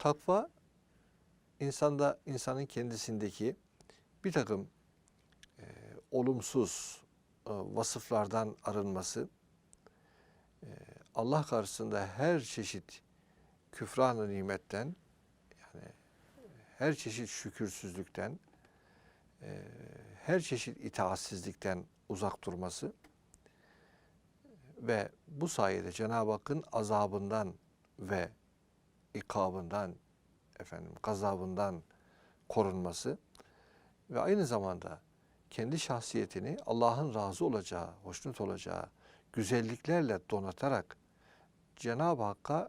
Takva insanda insanın kendisindeki bir takım e, olumsuz e, vasıflardan arınması, e, Allah karşısında her çeşit küfran nimetten, yani her çeşit şükürsüzlükten, e, her çeşit itaatsizlikten uzak durması ve bu sayede Cenab-ı Hakk'ın azabından ve ikabından, efendim gazabından korunması ve aynı zamanda kendi şahsiyetini Allah'ın razı olacağı, hoşnut olacağı güzelliklerle donatarak Cenab-ı Hakk'a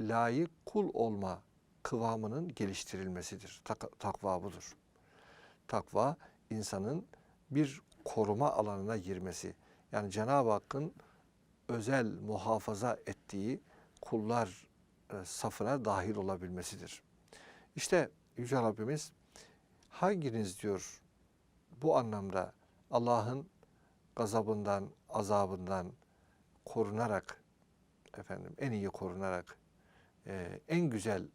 layık kul olma kıvamının geliştirilmesidir. Tak- takva budur. Takva insanın bir koruma alanına girmesi. Yani Cenab-ı Hakk'ın özel muhafaza ettiği kullar safına dahil olabilmesidir. İşte Yüce Rabbimiz hanginiz diyor bu anlamda Allah'ın gazabından, azabından korunarak efendim en iyi korunarak e, en güzel e,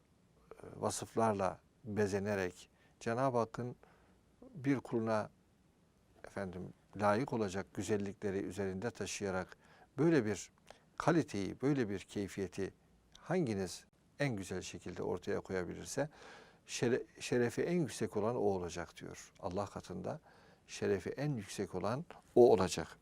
vasıflarla bezenerek Cenab-ı Hakk'ın bir kuluna efendim layık olacak güzellikleri üzerinde taşıyarak böyle bir kaliteyi, böyle bir keyfiyeti hanginiz en güzel şekilde ortaya koyabilirse şere- şerefi en yüksek olan o olacak diyor. Allah katında şerefi en yüksek olan o olacak.